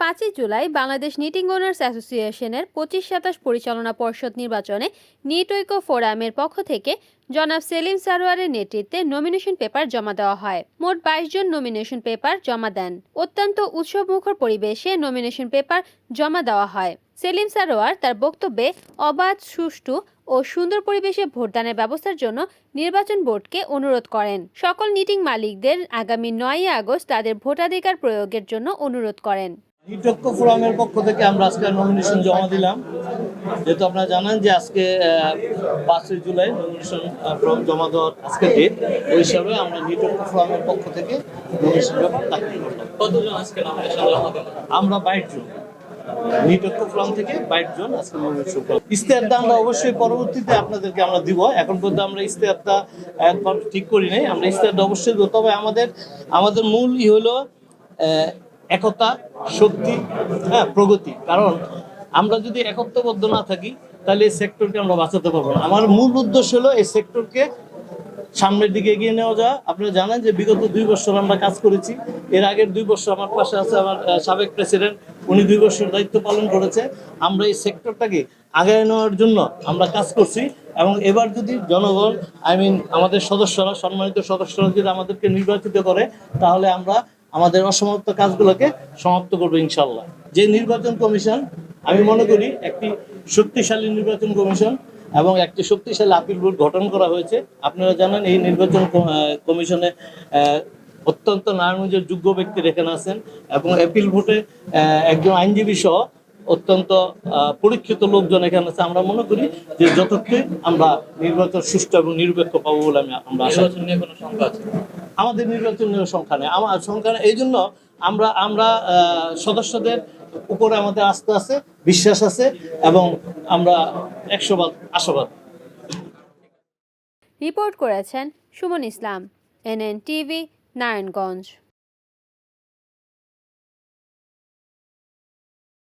পাঁচই July Bangladesh knitting owners অ্যাসোসিয়েশনের পঁচিশ সাতাশ পরিচালনা পর্ষদ নির্বাচনে নিট ঐক্য ফোরামের পক্ষ থেকে জনাব সেলিম সারোয়ারের নেতৃত্বে নমিনেশন পেপার জমা দেওয়া হয়। মোট বাইশ জন নমিনেশন পেপার জমা দেন। অত্যন্ত উৎসবমুখর পরিবেশে নমিনেশন পেপার জমা দেওয়া হয়। সেলিম সারোয়ার তার বক্তব্যে অবাধ, সুষ্ঠু ও সুন্দর পরিবেশে ভোটদানের ব্যবস্থার জন্য নির্বাচন বোর্ডকে অনুরোধ করেন। সকল নিটিং মালিকদের আগামী নয়ই আগস্ট তাদের ভোটাধিকার প্রয়োগের জন্য অনুরোধ করেন। নিটক্য ফোরামের পক্ষ থেকে আমরা আজকে নমিনেশন জমা দিলাম। যেহেতু আপনারা জানেন যে আজকে পাঁচই জুলাই নমিনেশন ফর্ম জমা দেওয়ার আজকে ডেট ওই হিসাবে আমরা নিটক্য ফোরামের পক্ষ থেকে নমিনেশন দাখিল করলাম। আমরা বাইশ জন। নিটক্য ফোরাম থেকে বাইশ জন আজকে নমিনেশন করলাম। ইস্তেহারটা আমরা অবশ্যই পরবর্তীতে আপনাদেরকে আমরা দিব। এখন পর্যন্ত আমরা ইস্তেহারটা একবার ঠিক করি নাই। আমরা ইস্তেহারটা অবশ্যই দেবো। তবে আমাদের আমাদের মূল ই হলো একতা। শক্তি হ্যাঁ প্রগতি। কারণ আমরা যদি একত্ববদ্ধ না থাকি, তাহলে এই সেক্টরকে আমরা বাঁচাতে পারব না। আমার মূল উদ্দেশ্য হলো এই সেক্টরকে সামনের দিকে এগিয়ে নেওয়া যায় আপনারা জানেন যে বিগত দুই বছর আমরা কাজ করেছি। এর আগের দুই বছর আমার পাশে আছে আমার সাবেক প্রেসিডেন্ট উনি দুই বছর দায়িত্ব পালন করেছে। আমরা এই সেক্টরটাকে আগায় নেওয়ার জন্য আমরা কাজ করছি। এবং এবার যদি জনগণ আই মিন আমাদের সদস্যরা, সম্মানিত সদস্যরা যদি আমাদেরকে নির্বাচিত করে, তাহলে আমরা আমাদের অসমাপ্ত কাজগুলোকে সমাপ্ত করব ইনশাল্লাহ যে নির্বাচন কমিশন, আমি মনে করি একটি শক্তিশালী নির্বাচন কমিশন এবং একটি শক্তিশালী আপিল বোর্ড গঠন করা হয়েছে। আপনারা জানেন এই নির্বাচন কমিশনে অত্যন্ত নারায়ণগঞ্জের যোগ্য ব্যক্তি এখানে আছেন এবং অ্যাপিল ভোটে একজন আইনজীবী সহ অত্যন্ত পরীক্ষিত লোকজন এখানে আছে। আমরা মনে করি যে যতক্ষণ আমরা নির্বাচন সুষ্ঠু এবং নিরপেক্ষ পাবো বলে আমি আমরা আশা আমাদের নির্বাচনের সংখ্যা নেই আমার সংখ্যা। এই জন্য আমরা আমরা সদস্যদের উপরে আমাদের আস্থা আছে, বিশ্বাস আছে, এবং আমরা একশোবাদ আশাবাদ রিপোর্ট করেছেন সুমন ইসলাম, এনএন টিভি, নারায়ণগঞ্জ